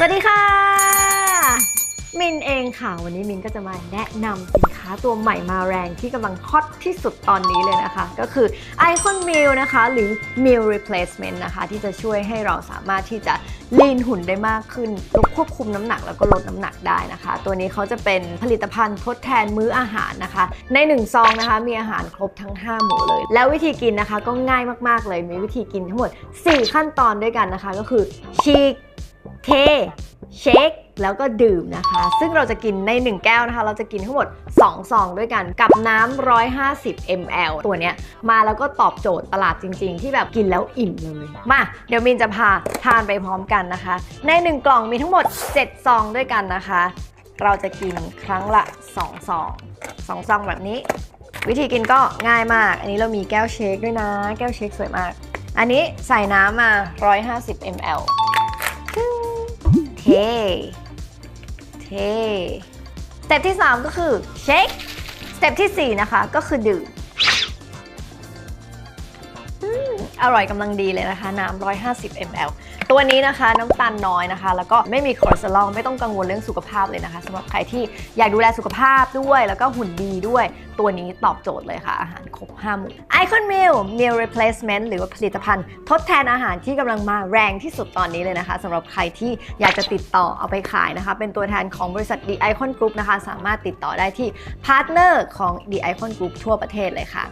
สวัสดีค่ะ มินเองค่ะ วันนี้มินก็จะมาแนะนำสินค้าตัวใหม่มาแรงที่กำลังฮอตที่สุดตอนนี้เลยนะคะ ก็คือ Icon Meal นะคะ หรือ Meal Replacement นะคะ ที่จะช่วยให้เราสามารถที่จะลีนหุ่นได้มากขึ้นลดควบคุมน้ำหนักแล้วก็ลดน้ำหนักได้นะคะ ตัวนี้เขาจะเป็นผลิตภัณฑ์ทดแทนมื้ออาหารนะคะ ใน 1 ซองนะคะ มีอาหารครบทั้ง 5 หมู่เลย แล้ววิธีกินนะคะก็ง่ายมากๆเลย มีวิธีกินทั้งหมด 4 ขั้นตอนด้วยกันนะคะ ก็คือฉีก เทเชคแล้วก็ดื่มนะคะ ซึ่งเราจะกินใน 1 แก้วนะคะ เราจะกินทั้งหมด 2 ซองด้วยกันกับน้ำ150 ml ตัวเนี้ยมาแล้วก็ตอบโจทย์ตลาดจริง ๆ ที่แบบกินแล้วอิ่มเลย มา เดี๋ยวมินจะพาทานไปพร้อมกันนะคะ ใน 1 กล่องมีทั้งหมด 7 ซองด้วยกันนะคะ เราจะกินครั้งละ 2 ซอง 2 ซองแบบนี้ วิธีกินก็ง่ายมาก อันนี้เรามีแก้วเชคด้วยนะ แก้วเชคสวยมาก อันนี้ใส่น้ำมา 150 ml เท เท สเต็ปที่ 3 ก็คือเช็ค สเต็ปทีสี่4 นะคะ ก็คือดื่ม อร่อยกำลังดีเลยนะคะน้ำ150 ml ตัวนี้นะคะน้ำตาลน้อยนะคะ แล้วก็ไม่มีคอเลสเตอรอลไม่ต้องกังวลเรื่องสุขภาพเลยนะคะสำหรับใครที่อยากดูแลสุขภาพด้วย แล้วก็หุ่นดีด้วย ตัวนี้ตอบโจทย์เลยค่ะ อาหารครบ5หมู่ Icon Meal Meal Replacement หรือว่าผลิตภัณฑ์ ทดแทนอาหารที่กำลังมาแรงที่สุดตอนนี้เลยนะคะสำหรับใครที่อยากจะติดต่อเอาไปขายนะคะ เป็นตัวแทนของบริษัท The Icon Group นะคะ สามารถติดต่อได้ที่พาร์ทเนอร์ของ The Icon Group ทั่วประเทศเลยค่ะ